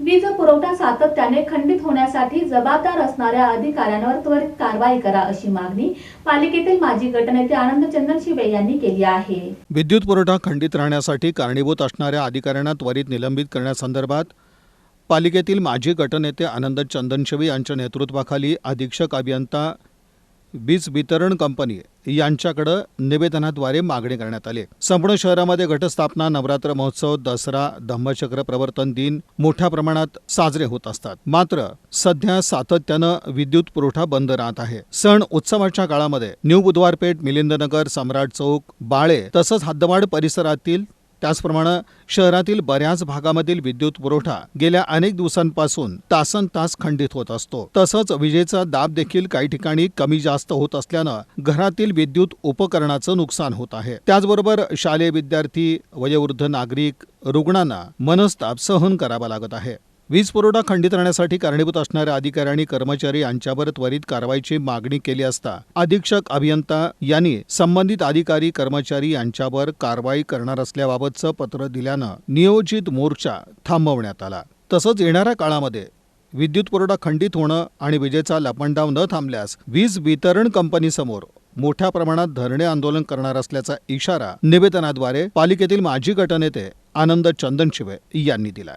वीज पुरवठा सातत्याने खंडित होण्यासाठी जबाबदार असणाऱ्या अधिकाऱ्यांवर त्वरित कारवाई करा अशी मागणी पालिकेतील माजी गटनेते आनंद चंदन शिवे यांनी केली आहे. विद्युत पुरवठा खंडित राहण्यासाठी कारणीभूत असणाऱ्या अधिकाऱ्यांना त्वरित निलंबित करण्यासंदर्भात पालिकेतील माजी गटनेते आनंद चंदनशिवे यांच्या नेतृत्वाखाली अधीक्षक अभियंता वीज वितरण कंपनी यांच्याकडे निवेदनाद्वारे मागणी करण्यात आली संपूर्ण शहरामध्ये घटस्थापना नवरात्र महोत्सव दसरा धम्मचक्र प्रवर्तन दिन मोठ्या प्रमाणात साजरे होत असतात. मात्र सध्या सातत्यानं विद्युत पुरवठा बंद राहत आहे. सण उत्सवाच्या काळामध्ये न्यू बुधवारपेठ मिलिंदनगर सम्राट चौक बाळे तसंच हद्दवाड परिसरातील त्याचप्रमाणे शहरातील बऱ्याच भागामधील विद्युत पुरवठा गेल्या अनेक दिवसांपासून तासन तास खंडित होत असतो. तसंच विजेचा दाब देखील काही ठिकाणी कमी जास्त होत असल्यानं घरातील विद्युत उपकरणाचं नुकसान होत आहे. त्याचबरोबर शालेय विद्यार्थी वयोवृद्ध नागरिक रुग्णांना मनस्ताप सहन करावा लागत आहे. वीज पुरवठा खंडित राहण्यासाठी कारणीभूत असणाऱ्या अधिकारी आणि कर्मचारी यांच्यावर त्वरित कारवाईची मागणी केली असता अधीक्षक अभियंता यांनी संबंधित अधिकारी कर्मचारी यांच्यावर कारवाई करणार असल्याबाबतचं पत्र दिल्यानं नियोजित मोर्चा थांबवण्यात आला. तसंच येणाऱ्या काळामध्ये विद्युत पुरवठा खंडित होणं आणि विजेचा लपंडाव न थांबल्यास वीज वितरण कंपनीसमोर मोठ्या प्रमाणात धरणे आंदोलन करणार असल्याचा इशारा निवेदनाद्वारे पालिकेतील माजी गटनेते आनंद चंदनशिवे यांनी दिला